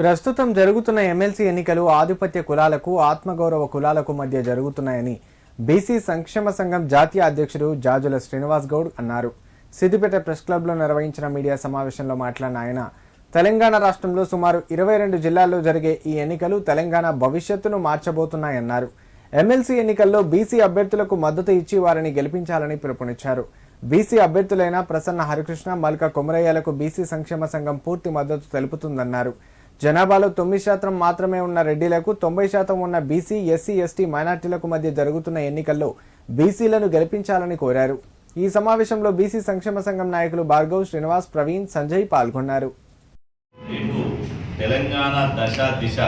ప్రస్తుతం జరుగుతున్న ఎమ్మెల్సీ ఎన్నికలు ఆధిపత్య కులాలకు ఆత్మగౌరవ కులాలకు మధ్య జరుగుతున్నాయని బీసీ సంక్షేమ సంఘం జాతీయ అధ్యక్షుడు జాజుల శ్రీనివాస్ గౌడ్ అన్నారు. సిద్దిపేట ప్రెస్ క్లబ్లో నిర్వహించిన మీడియా సమావేశంలో మాట్లాడిన ఆయన తెలంగాణ రాష్ట్రంలో సుమారు ఇరవై రెండు జిల్లాల్లో జరిగే ఈ ఎన్నికలు తెలంగాణ భవిష్యత్తును మార్చబోతున్నాయన్నారు. ఎమ్మెల్సీ ఎన్నికల్లో బీసీ అభ్యర్థులకు మద్దతు ఇచ్చి వారిని గెలిపించాలని పిలుపునిచ్చారు. బీసీ అభ్యర్థులైన ప్రసన్న హరికృష్ణ మల్క కొమరయ్యలకు బీసీ సంక్షేమ సంఘం పూర్తి మద్దతు తెలుపుతుందన్నారు. జనాభాలో తొమ్మిది శాతం మాత్రమే ఉన్న రెడ్డిలకు తొంభై శాతం ఉన్న బీసీ ఎస్సీ ఎస్టీ మైనార్టీలకు మధ్య జరుగుతున్న ఎన్నికల్లో బీసీలను గెలిపించాలని కోరారు. ఈ సమావేశంలో బీసీ సంక్షేమ సంఘం నాయకులు భార్గవ్ శ్రీనివాస్ ప్రవీణ్ సంజయ్ పాల్గొన్నారు. తెలంగాణ దశ దిశ.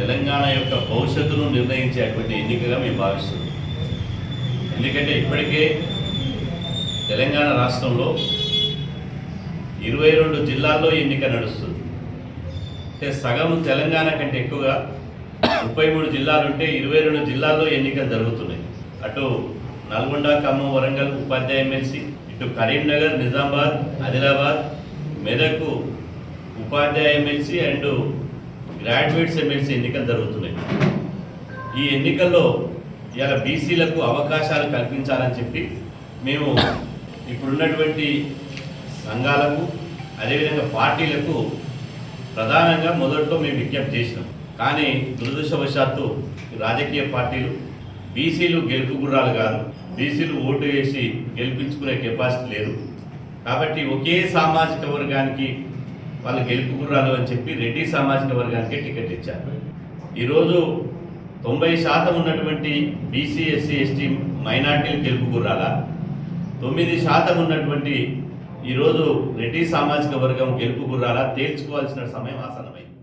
తెలంగాణ యొక్క భవిష్యత్తును నిర్ణయించేటువంటి ఎన్నికగా మేము భావిస్తున్నాం. ఎందుకంటే ఇప్పటికే తెలంగాణ రాష్ట్రంలో ఇరవై రెండు జిల్లాల్లో ఎన్నిక నడుస్తుంది. అంటే సగం తెలంగాణ కంటే ఎక్కువగా ముప్పై మూడు జిల్లాలుంటే ఇరవై రెండు జిల్లాల్లో ఎన్నికలు జరుగుతున్నాయి. అటు నల్గొండ ఖమ్మం వరంగల్ ఉపాధ్యాయ ఎమ్మెల్సీ ఇటు కరీంనగర్ నిజామాబాద్ ఆదిలాబాద్ మెదక్ ఉపాధ్యాయ ఎమ్మెల్సీ అండ్ గ్రాడ్యుయేట్స్ ఎమ్మెల్సీ ఎన్నికలు జరుగుతున్నాయి. ఈ ఎన్నికల్లో ఇలా బీసీలకు అవకాశాలు కల్పించాలని చెప్పి మేము ఇప్పుడున్నటువంటి సంఘాలకు అదేవిధంగా పార్టీలకు ప్రధానంగా మొదట్లో మేము విజ్ఞప్తి చేసినాం. కానీ దురదృష్టవశాత్తు రాజకీయ పార్టీలు బీసీలు గెలుపు గుర్రాలు కాదు. బీసీలు ఓటు వేసి గెలిపించుకునే కెపాసిటీ లేదు. కాబట్టి ఒకే సామాజిక వర్గానికి వాళ్ళు గెలుపు గుర్రాలు అని చెప్పి రెడ్డి సామాజిక వర్గానికి టికెట్ ఇచ్చారు. ఈరోజు తొంభై శాతం ఉన్నటువంటి బీసీ ఎస్సీ ఎస్టీ మైనార్టీలు గెలుపు గుర్రాల? తొమ్మిది శాతం ఉన్నటువంటి ఈరోజు రెడ్డి సామాజిక వర్గం గెలుపు గుర్రాలా? తేల్చుకోవాల్సిన సమయం ఆసన్నమైంది.